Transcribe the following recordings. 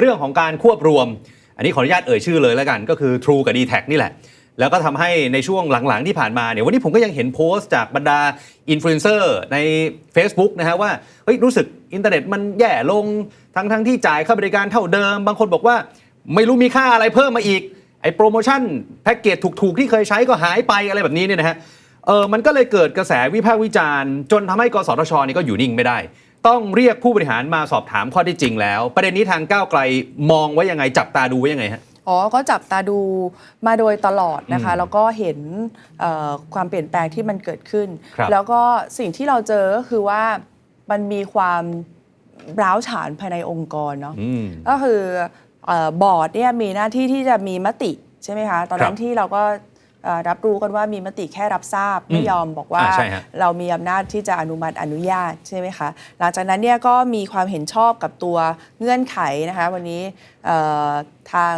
เรื่องของการควบรวม อันนี้ขออนุญาตเอ่ยชื่อเลยแล้วกัน ก็คือ True กับ d t แทนี่แหละ แล้วก็ทำให้ในช่วงหลังๆที่ผ่านมาเนี่ยวันนี้ผมก็ยังเห็นโพสต์จากบรรดาอินฟลูเอนเซอร์ใน Facebook นะฮะว่าเฮ้ยรู้สึกอินเทอร์เน็ตมันแย่ลงทั้งทั้งที่จ่ายค่าบริการเท่าเดิม บางคนบอกว่าไม่รู้มีค่าอะไรเพิ่มมาอีกไอ้โปรโมชั่นแพ็กเกจถูกๆที่เคยใช้ก็หายไปอะไรแบบนี้เนี่ยนะฮะเออมันก็เลยเกิดกระแสวิพากษ์วิจารณ์ จนทำให้กสทชนี่ก็อยู่นิ่งไม่ได้ ต้องเรียกผู้บริหารมาสอบถามข้อที่จริงแล้ว ประเด็นนี้ทางก้าวไกลมองไว้ยังไงจับตาดูไว้ยังไงฮะอ๋อ ก็จับตาดูมาโดยตลอดนะคะอืมแล้วก็เห็นเอ่อความเปลี่ยนแปลงที่มันเกิดขึ้นครับแล้วก็สิ่งที่เราเจอก็คือว่ามันมีความร้าวฉานภายในองค์กรเนาะอืมก็คือเอ่อบอร์ดเนี่ยมีหน้าที่ที่จะมีมติใช่ไหมคะ ตอนนั้ครันบที่เราก็เอ่อ รับรู้กันว่ามีมติแค่รับทราบไม่ยอมบอกว่าอ่าใช่ฮะเรามีอำนาจที่จะอนุมัติอนุญาตใช่ไหมคะหลังจากนั้นเนี่ยก็มีความเห็นชอบกับตัวเงื่อนไขนะคะวันนี้เอ่อทาง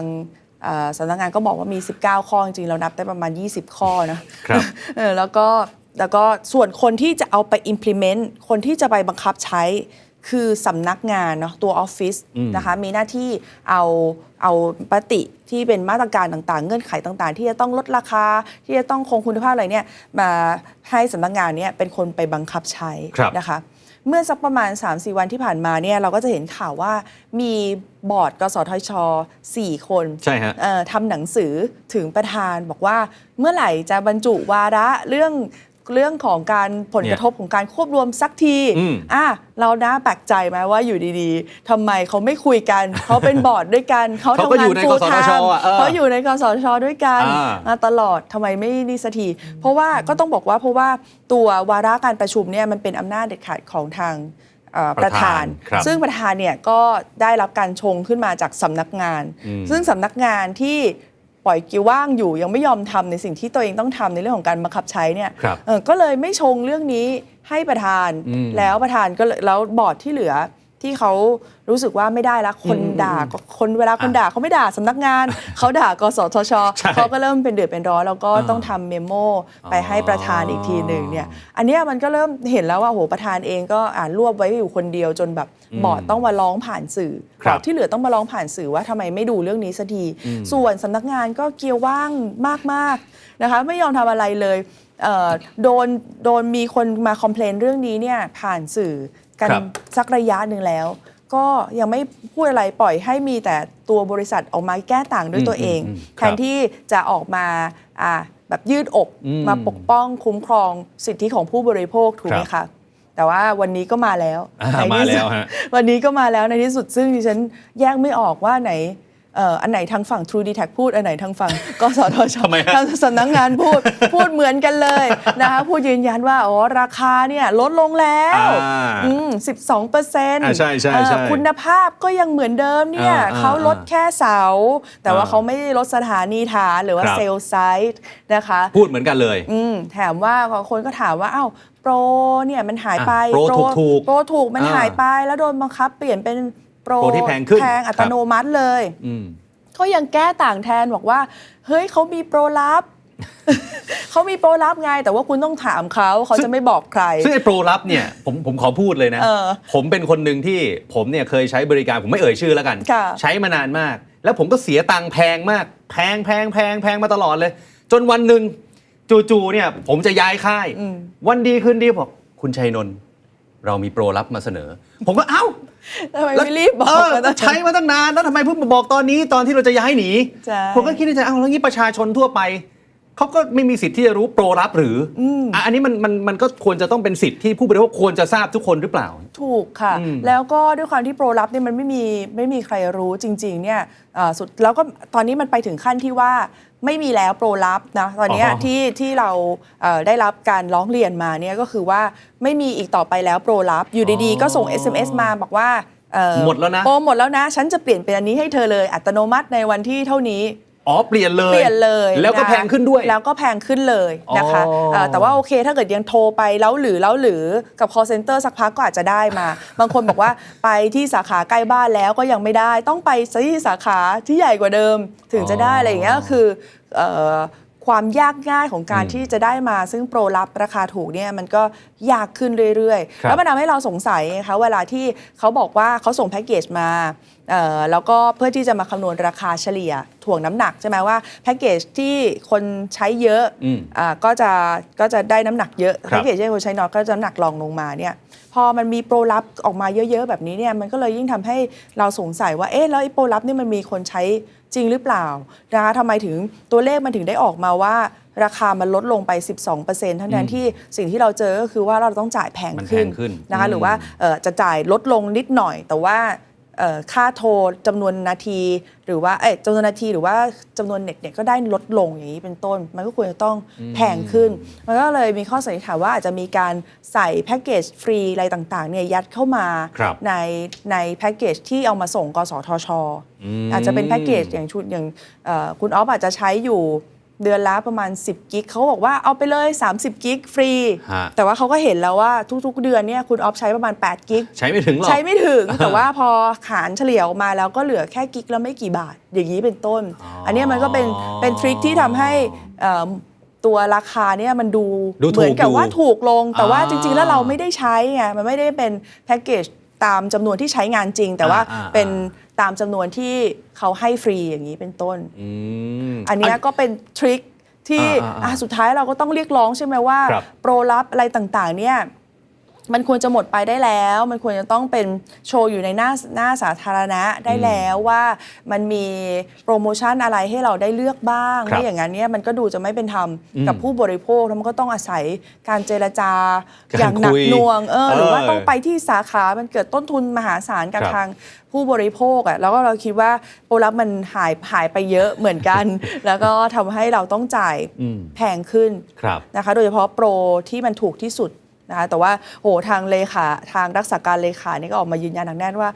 เอ่อสำนักงานก็บอกว่ามี 19 ข้อจริงๆเรานับได้ประมาณ 20 ข้อนะครับเออแล้วก็แล้วก็ส่วนคนที่จะเอาไป implement คนที่จะไปบังคับใช้ คือสำนักงานเนาะตัวออฟฟิศอืมนะคะมีหน้าที่เอาเอาปฏิที่เป็นมาตรการต่างๆ เงื่อนไขต่างๆ ที่จะต้องลดราคา ที่จะต้องคงคุณภาพอะไรเนี่ยมาให้สำนักงานเนี่ยเป็นคนไปบังคับใช้ครับนะคะ เมื่อสักประมาณ 3-4 วันที่ผ่านมาเนี่ยเราก็จะเห็นข่าวว่ามีบอร์ดกสทช 4 คนใช่ฮะเอ่อทำหนังสือถึงประธานบอกว่าเมื่อไหร่จะบรรจุวาระเรื่อง เรื่องของการผลกระทบของการควบรวมสักทีอืมอะเราน่าแปลกใจไหมว่าอยู่ดีๆทำไมเขาไม่คุยกัน เขาเป็นบอร์ดด้วยกัน เขาเขาก็ทำองายู่นในฟูลกสไททชม์อะเออเขาอยู่ในกสทชด้วยกันอ่ามาตลอดทำไมไม่นี่สักทีเพราะว่าก็ต้องบอกว่าเพราะว่าตัววาระการประชุมเนี่ยมันเป็นอำนาจเด็ดขาดของทางเอ่อประธานครับซึ่งประธานเนี่ยก็ได้รับการชงขึ้นมาจากสำนักงานอืมซึ่งสำนักงานที่ ปล่อยกิวว่างอยู่ยังไม่ยอมทำในสิ่งที่ตัวเองต้องทำในเรื่องของการบังคับใช้เนี่ยครับเออก็เลยไม่ชงเรื่องนี้ให้ประธานอืมแล้วประธานก็เลยแล้วบอร์ดที่เหลือ ที่เขารู้สึกว่าไม่ได้ละคนอืมด่าก็คนเวลาคนด่าเขาไม่ด่าสำนักงาน เขาด่ากสทชใช่เขาก็เริ่มเป็นเดือดเป็นร้อนแล้วก็อ่าต้องทำเมมโมไปอ๋อให้ประธานอีกทีหนึ่งเนี่ยอันเนี้ยมันก็เริ่มเห็นแล้วว่าโหประธานเองก็อ่านรวบไว้อยู่คนเดียวจนแบบอืมบอร์ดต้องมาร้องผ่านสื่อครับที่เหลือต้องมาร้องผ่านสื่อว่าทำไมไม่ดูเรื่องนี้สักทีส่วนสำนักงานก็เกียวว่างมากๆนะคะไม่ยอมทำอะไรเลยเอ่อโดนโดนมีคนมาคอมเพลนเรื่องนี้เนี่ยผ่านสื่อ กันครับสักระยะหนึ่งแล้ว ก็ยังไม่พูดอะไรปล่อยให้มีแต่ตัวบริษัทออกมาแก้ต่างด้วยตัวเองอืมอืมอืมแทนที่จะออกมาอ่าแบบยืดอกอืมมาปกป้องคุ้มครองสิทธิของผู้บริโภคถูกไหมครัคะบแต่ว่าวันนี้ก็มาแล้วอ่าในมาที่สุดแล้วฮะวันนี้ก็มาแล้วในที่สุดซึ่งดิฉันแยกไม่ออกว่าไหนเอ่ออันไหนทางฝั่ง True d e t a c พูด อันไหนทางฝั่งกสทชทำไมฮะทางสำนักงานพูดพูดเหมือนกันเลยนะคะพูดยืนยันว่าอ๋อราคาเนี่ยลดลงแล้วอ่าอืม12เปอร์เซ็นต์อ่าใช่ใช่ใช่คุณภาพก็ยังเหมือนเดิมเนี่ยอ่าอ่าเขาลดแค่เสา แต่ว่าอ่าเขาไม่ได้ลดสถานีฐานหรือว่าครับเซลล์ไซต์นะคะ พูดเหมือนกันเลยอืมแถมว่าคนก็ถามว่าอ้าวโปรเนี่ยมันหายไปอะโปรถูกๆโปรถูกมันอ่าหายไปแล้วโดนบังคับเปลี่ยนเป็น โปรโปรที่แพงขึ้นแพงอัตโนมัติเลยอืมก็ยังแก้ต่างแทนบอกว่า เฮ้ยเขามีโปรลับเขามีโปรลับไง แต่ว่าคุณต้องถามเขาเขาซึ่งจะไม่บอกใคร ซึ่งไอ้โปรลับเนี่ยผมผมขอพูดเลยนะเออผมเป็นคนหนึ่งที่ผมเนี่ยเคยใช้บริการผมไม่เอ่ยชื่อแล้วกันค่ะใช้มานานมาก แล้วผมก็เสียตังค์แพงมาก แพงแพงแพงแพงมาตลอดเลย จนวันหนึ่งจู่ๆเนี่ย ผมจะย้ายค่ายอืมวันดีคืนดีบอกคุณชัยนนท์ เรามีโปรลับมาเสนอ ผมก็เอ้าทำไมไม่รีบบอกเออกันตั้งแต่ ใช้มาตั้งนานแล้วทำไมเพิ่งมาบอกตอนนี้ตอนที่เราจะย้ายหนี ใช่ ผมก็คิดในใจเอ้าแล้วงี้ประชาชนทั่วไป เขาก็ไม่มีสิทธิ์ที่จะรู้โปรลับหรืออมอะอันนี้มันมันมันก็ควรจะต้องเป็นสิทธิ์ที่ผู้บริโภคควรจะทราบทุกคนหรือเปล่า ถูกค่ะ อืมแล้วก็ด้วยความที่โปรลับเนี่ยมันไม่มีไม่มีใครรู้จริงๆเนี่ยเอ่อสุดแล้วก็ตอนนี้มันไปถึงขั้นที่ว่า ไม่มีแล้วโปรลับนะตอนเนี้ยอ๋อที่ที่เราเอ่อได้รับการร้องเรียนมาเนี่ยก็คือว่าไม่มีอีกต่อไปแล้วโปรลับอยู่ดีๆ ก็ส่ง SMS มาบอกว่าเอ่อหมดแล้วนะโปรหมดแล้วนะ ฉันจะเปลี่ยนเป็นอันนี้ให้เธอเลยอัตโนมัติในวันที่เท่านี้ อ๋อเปลี่ยนเลย เปลี่ยนเลยแล้วก็ะแพงขึ้นด้วย แล้วก็แพงขึ้นเลยนะคะอ๋อเอ่อแต่ว่าโอเคถ้าเกิดยังโทรไปแล้วหรือแล้วหรือกับ call center สักพักก็อาจจะได้มา บางคนบอกว่าไปที่สาขาใกล้บ้านแล้วก็ยังไม่ได้ ต้องไปที่สาขาที่ใหญ่กว่าเดิม ถึงจะได้อะไรอย่างเงี้ยก็คือเอ่อ ความยากง่ายของการอืมที่จะได้มาซึ่งโปรลับราคาถูกเนี่ยมันก็ยากขึ้นเรื่อยครับๆแล้วมันทำให้เราสงสัยไงคะเวลาที่เขาบอกว่าเขาส่งแพ็กเกจมาเอ่อแล้วก็เพื่อที่จะมาคำนวณราคาเฉลี่ยถ่วงน้ำหนักใช่ไหมว่าแพ็กเกจที่คนใช้เยอะอืมอ่าก็จะก็จะได้น้ำหนักเยอะครับแพ็กเกจที่คนใช้น้อยก็จะน้ำหนักรองลงมาเนี่ยพอมันมีโปรลับออกมาเยอะๆแบบนี้เนี่ยมันก็เลยยิ่งทำให้เราสงสัยว่าเอ๊ะแล้วไอ้โปรลับนี่มันมีคนใช้ จริงหรือเปล่านะคะทำไมถึงตัวเลขมันถึงได้ออกมาว่า ราคามันลดลงไป 12%ทั้งนั้นที่สิ่งที่เราเจอก็คือว่าเราต้องจ่ายแพงมันแพขึ้นงขึ้นนะคะอืมหรือว่าเอ่อจะจ่ายลดลงนิดหน่อยแต่ว่าเอ่อ ค่าโทรจำนวนนาที หรือว่าเอ้ยจำนวนนาทีหรือว่าจำนวนเน็ตเนี่ยก็ได้ลดลงอย่างนี้เป็นต้น มันก็ควรจะต้องแพงขึ้น มันก็เลยมีข้อสันนิษฐานว่าอาจจะมีการใส่แพ็กเกจฟรีอะไรต่างๆเนี่ยยัดเข้ามาครับในในแพ็กเกจที่เอามาส่งกสทชมอาจจะเป็นแพ็กเกจอย่างชุดอย่างเอ่อคุณออฟอาจจะใช้อยู่ เดือนละประมาณ 10 กิกเขาบอกว่าเอาไปเลย 30 กิกฟรี ฮะ แต่ว่าเขาก็เห็นแล้วว่าทุกๆ เดือนเนี่ยคุณออฟใช้ประมาณ 8 กิก ใช้ไม่ถึงหรอก ใช้ไม่ถึง แต่ว่าพอหารเฉลี่ยออกมาแล้วก็เหลือแค่กิกแล้วไม่กี่บาท อย่างนี้เป็นต้น อ๋ออัอันเนี้ยมันก็เป็นเป็นทริคที่ทำให้เอ่อตัวราคาเนี่ยมันดูดูถูกเหมือนกับอยู่ว่าถูกลง แต่ว่าอ่า จริงๆแล้วเราไม่ได้ใช้ไงมันไม่ได้เป็นแพ็กเกจ ตามจำนวนที่ใช้งานจริง แต่ว่าอ่าอ่า เป็นตามจำนวนที่เขาให้ฟรีอย่างนี้เป็นต้น อืม อันเนี้ยก็เป็นทริคที่อ่าอ่าอ่าอะสุดท้ายเราก็ต้องเรียกร้องใช่ไหมว่า ครับโปรลับอะไรต่างๆเนี่ย มันควรจะหมดไปได้แล้ว มันควรจะต้องเป็นโชว์อยู่ในหน้าหน้าสาธารณะได้แล้วว่ามันมีโปรโมชั่นอะไรให้เราได้เลือกบ้างครับไม่อย่างนั้นเนี่ยมันก็ดูจะไม่เป็นธรรมอืมกับผู้บริโภคแล้วมันก็ต้องอาศัยการเจรจาการอย่างหนัคุกยหน่วงเออหรือว่าเออต้องไปที่สาขามันเกิดต้นทุนมหาศาลกับครับทางผู้บริโภคอะ่ะแล้วก็เราคิดว่าโปรลับมันหายหายไปเยอะเหมือนกัน แล้วก็ทำให้เราต้องจ่ายอืมแพงขึ้นครับนะคะ โดยเฉพาะโปรที่มันถูกที่สุด นะคะแต่ว่าโอ้ทางเลขาทางรักษาการเลขานี่ก็ออกมายืนยันหนักแน่นว่า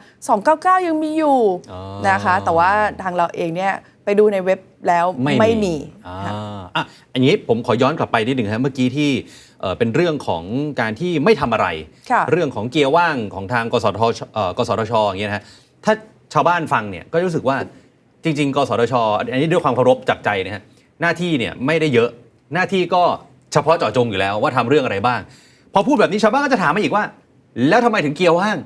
299 ยังมีอยู่อ๋อ นะคะ แต่ว่าทางเราเองเนี่ยไปดูในเว็บแล้วไม่มีอ่าค่ะอะอันนี้ผมขอย้อนกลับไปนิดหนึ่งครับเมื่อกี้ที่เอ่อเป็นเรื่องของการที่ไม่ทำอะไร ค่ะ เรื่องของเกียร์ว่างของทางกสทชเอ่อกสทชอย่างเงี้ยนะฮะถ้าชาวบ้านฟังเนี่ยก็รู้สึกว่าจริง ๆ กสทช อันนี้ด้วยความเคารพจากใจนะฮะหน้าที่เนี่ยไม่ได้เยอะหน้าที่ก็เฉพาะเจาะจงอยู่แล้วว่าทำเรื่องอะไรบ้าง พอพูดแบบนี้ชาวบ้านก็จะถามมาอีกว่า แล้วทำไมถึงเกียวว่าง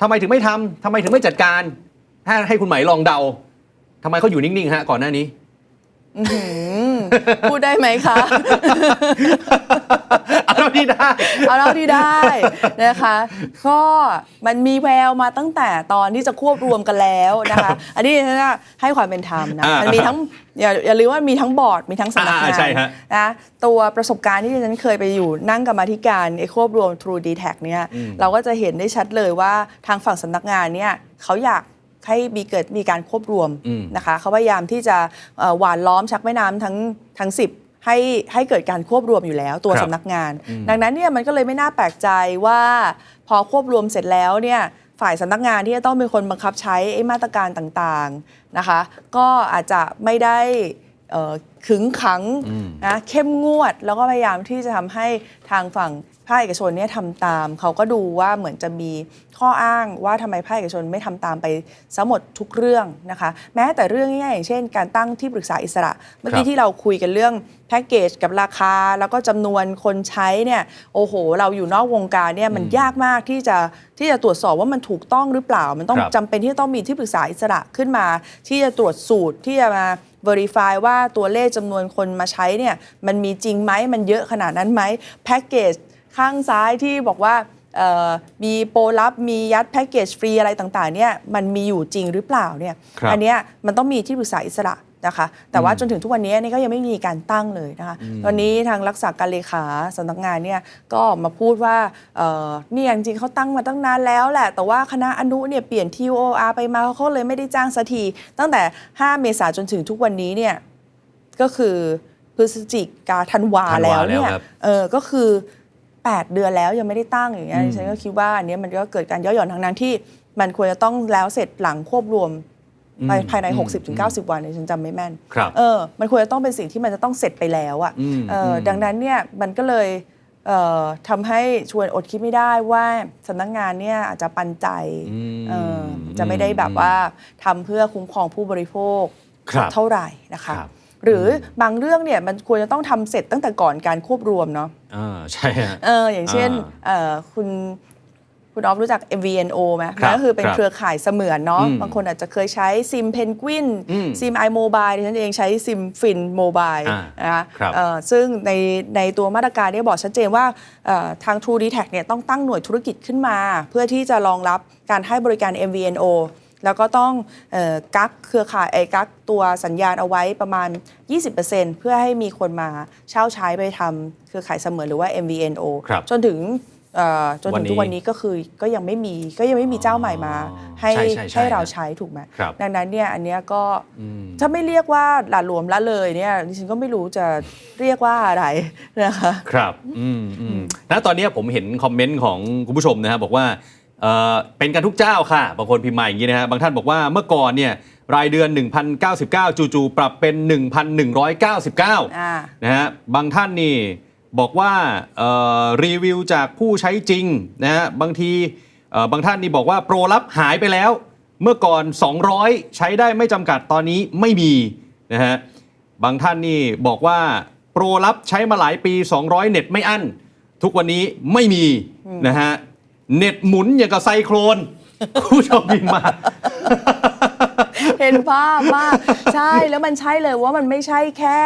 ทำไมถึงไม่ทำทำไมถึงไม่จัดการให้ให้คุณหมายลองเดาทำไมเขาอยู่นิ่งๆฮะก่อนหน้านี้อื พูดได้ไหมคะเอาเท่าที่ได้ เอาเท่าที่ได้นะคะก็มันมีแววมาตั้งแต่ตอนที่จะควบรวมกันแล้วนะคะ อันนี้ฉันจะให้ความเป็นธรรมนะอ่ามัมันมีทั้งอย่าอย่าลืมว่ามีทั้งบอร์ดมีทั้งสำนักงาอ่าใช่ฮะนนะตัวประสบการณ์ที่ฉันเคยไปอยู่นั่งกรรมาธิการไอ้ควบรวม True d t a c เนี่ยเราก็จะเห็นได้ชัดเลยว่าทางฝั่งสำนักงานเนี่ยเขาอยาก ให้มีเกิดมีการควบรวมอืมนะคะเขาพยายามที่จะเอ่อหวานล้อมชักแม่น้ำทั้งทั้งสิบให้ให้เกิดการควบรวมอยู่แล้วตัวครับสำนักงาน ดังนั้นเนี่ยมันก็เลยไม่น่าแปลกใจว่าพอควบรวมเสร็จแล้วเนี่ยฝ่ายสำนักงานที่จะต้องเป็นคนบังคับใช้ไอ้มาตรการต่างๆนะคะ ก็อาจจะไม่ได้เอ่อขึงขังนะเข้มงวด แล้วก็พยายามที่จะทำให้ทางฝั่ง ภาคเอกชนเนี่ยทำตาม เขาก็ดูว่าเหมือนจะมีข้ออ้างว่าทำไมภาคเอกชนไม่ทำตามไปซะหมดทุกเรื่องนะคะ แม้แต่เรื่องง่ายๆอย่างเช่น การตั้งที่ปรึกษาอิสระ เมื่อครักี้บที่เราคุยกันเรื่องแพ็กเกจกับราคา แล้วก็จำนวนคนใช้เนี่ยโอ้โห เราอยู่นอกวงการเนี่ยมันยากมากที่จะที่จะตรวจสอบว่ามันถูกต้องหรือเปล่า มันต้องครับจำเป็นที่จะต้องมีที่ปรึกษาอิสระขึ้นมา ที่จะตรวจสูตรที่จะมา verify ว่าตัวเลขจำนวนคนมาใช้เนี่ยมันมีจริงไหมมันเยอะขนาดนั้นไหมแพ็กเกจ ข้างซ้ายที่บอกว่าเอ่อมีโปรลับมียัดแพ็กเกจฟรีอะไรต่างๆเนี่ยมันมีอยู่จริงหรือเปล่าเนี่ยครับอันเนี้ยมันต้องมีที่ปรึกษาอิสระนะคะแต่ว่าจนถึงทุกวันนี้นี่ก็ยังไม่มีการตั้งเลยนะคะวันนี้ทางรักษาการเลขาสำนักงานเนี่ยก็ออกมาพูดว่าเอ่อเนี่ยจริงๆเขาตั้งมาตั้งนานแล้วแหละ แต่ว่าคณะอนุเนี่ยเปลี่ยน TOR ไปมาเขาเลยไม่ได้จ้างสักทีตั้งแต่ 5 เมษายนจนถึงทุกวันนี้เนี่ยก็คือพฤศจิกาธันวาธันวาแล้วเนี่ยแล้วครับเออก็คือ 8 เดือนแล้วยังไม่ได้ตั้งอย่างเงี้ยอืมดิฉันก็คิดว่าอันเนี้ยมันก็เกิดการย่อหย่อนทางนั้นที่ มันควรจะต้องแล้วเสร็จหลังควบรวมไปภายใน 60-90วันเนี่ยฉันจำไม่แม่นครับเออมันควรจะต้องเป็นสิ่งที่มันจะต้องเสร็จไปแล้วอะอืมเอออมดังนั้นเนี่ยมันก็เลยเอ่อทำให้ชวนอดคิดไม่ได้ว่าสำนักงานเนี่ยอาจจะปันใจอืมเออจะไม่ได้แบบว่าทำเพื่อคุ้มครองผู้บริโภคครับเท่าไหร่นะคะครับ หรือบางเรื่องเนี่ยมันควรจะต้องทำเสร็จตั้งแต่ก่อนการควบรวมเนาะอ่าใช่ฮะเอออย่างเช่นอ่าเอ่อคุณคุณออฟรู้จัก MVNO ไหมครับมันก็คือเป็นครับเครือข่ายเสมือนเนาะอืมบางคนอาจจะเคยใช้ซิมเพนกวินอืมซิม iMobile ดิฉันเองใช้ซิมฟินโมบายอ่านะคะครับเอ่อซึ่งในในตัวมาตรการเนี่ยบอกชัดเจนว่าเอ่อทาง True d t a c เนี่ยต้องตั้งหน่วยธุรกิจขึ้นมา เพื่อที่จะรองรับการให้บริการ MVNO แล้วก็ต้องเออกักเครือข่ายไอ้กักตัวสัญญาณเอาไว้ประมาณ 20%เพื่อให้มีคนมาเช่าใช้ไปทำเครือข่ายเสมือนหรือว่า MVNO ครับจนถึงเอ่อจนวัถึนงนี้ทุกวันนี้ก็คือก็ยังไม่มีก็ยังไม่มีเจ้าใหม่มาอ๋อให้ใช่ใช่ใช่ให้เราใช้ถูกไหมครับดังนั้นเนี่ยอันเนี้ยก็อืมถ้าไม่เรียกว่าหลาหลวมละเลยเนี่ยดิฉันก็ไม่รู้จะเรียกว่าอะไรนะคะครับอืมอืมณตอนนี้ผมเห็นคอมเมนต์ของคุณผู้ชมนะครับบอกว่า เอ่อเป็นกันทุกเจ้าค่ะ บางคนพิมพ์มาอย่างนี้นะฮะ บางท่านบอกว่าเมื่อก่อนเนี่ยรายเดือน 1,099 จู่ๆปรับเป็น 1,199อ่านะฮะ บางท่านนี่บอกว่าเอ่อรีวิวจากผู้ใช้จริงนะฮะ บางทีเอ่อบางท่านนี่บอกว่าโปรลับหายไปแล้ว เมื่อก่อน 200 ใช้ได้ไม่จำกัดตอนนี้ไม่มีนะฮะ บางท่านนี่บอกว่าโปรลับใช้มาหลายปี 200 เน็ตไม่อั้น ทุกวันนี้ไม่มีนะฮะ เน็ตหมุนอย่างกับไซโครนคุณผู้ชมพิมพ์มา เห็นภาพมาก ใช่แล้วมันใช่เลยว่ามันไม่ใช่แค่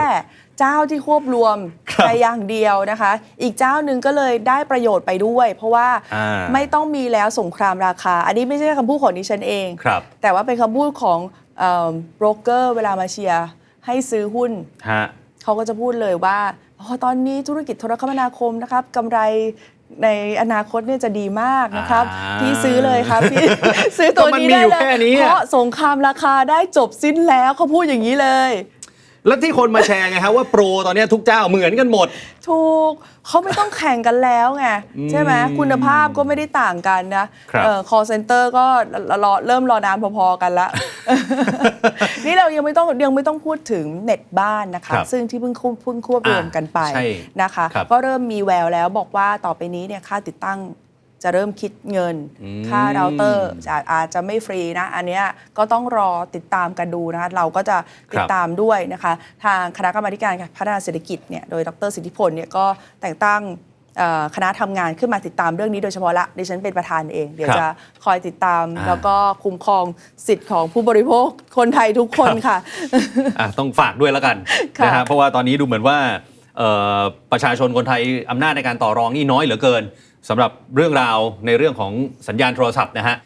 เจ้าที่ควบรวมครับแต่อย่างเดียวนะคะ อีกเจ้าหนึ่งก็เลยได้ประโยชน์ไปด้วย เพราะว่าอ่า ไม่ต้องมีแล้วสงครามราคา อันนี้ไม่ใช่คำพูดของดิฉันเอง ครับ แต่ว่าเป็นคำพูดของโบรกเกอร์เวลามาเชียร์ให้ซื้อหุ้น ฮะ เขาก็จะพูดเลยว่าอ๋อตอนนี้ธุรกิจโทรคมนาคมนะครับกำไร ในอนาคตเนี่ยจะดีมากนะครับ อ่าพี่ซื้อเลยครับพี่ ซื้อตัวก็มันนี้มีได้อยู่เลแค่ยนี้อะ เพราะสงครามราคาได้จบสิ้นแล้วเขาพูดอย่างนี้เลย แล้วที่คนมาแชร์ไงฮะว่าโปรตอนนี้ทุกเจ้าเหมือนกันหมด ถูกเขาไม่ต้องแข่งกันแล้วไงใช่ไหมคุณภาพก็ไม่ได้ต่างกันนะครับ เอ่อ call center ก็รอเริ่มรอนานพอๆกันละ นี่เรายังไม่ต้องยังไม่ต้องพูดถึงเน็ตบ้านนะคะ ครับซึ่งที่เพิ่งควบเพิ่งควบรวมกันไปใช่นะคะ ครับก็เริ่มมีแววแล้วบอกว่าต่อไปนี้เนี่ยค่าติดตั้ง จะเริ่มคิดเงินอืมค่าเราเตอร์จะอาจจะไม่ฟรีนะ อันเนี้ยก็ต้องรอติดตามกันดูนะคะเราก็จะติดตามด้วยนะคะ ทางคณะกรรมาธิการพัฒนาเศรษฐกิจเนี่ยโดยดรสิทธิพลเนี่ยก็แต่งตั้งเอ่อคณะทำงานขึ้นมาติดตามเรื่องนี้โดยเฉพาะละดิฉันเป็นประธานเอง เดี๋ยวครับจะคอยติดตามอ่าแล้วก็คุ้มครองสิทธิ์ของผู้บริโภคคนไทยทุกคนค่ะอะต้องฝากด้วยแล้วกันค่ะนะฮะเพราะว่าตอนนี้ดูเหมือนว่าเอ่อประชาชนคนไทยอำนาจในการต่อรองนี่น้อยเหลือเกิน สำหรับเรื่องราวในเรื่องของสัญญาณโทรศัพท์นะฮะ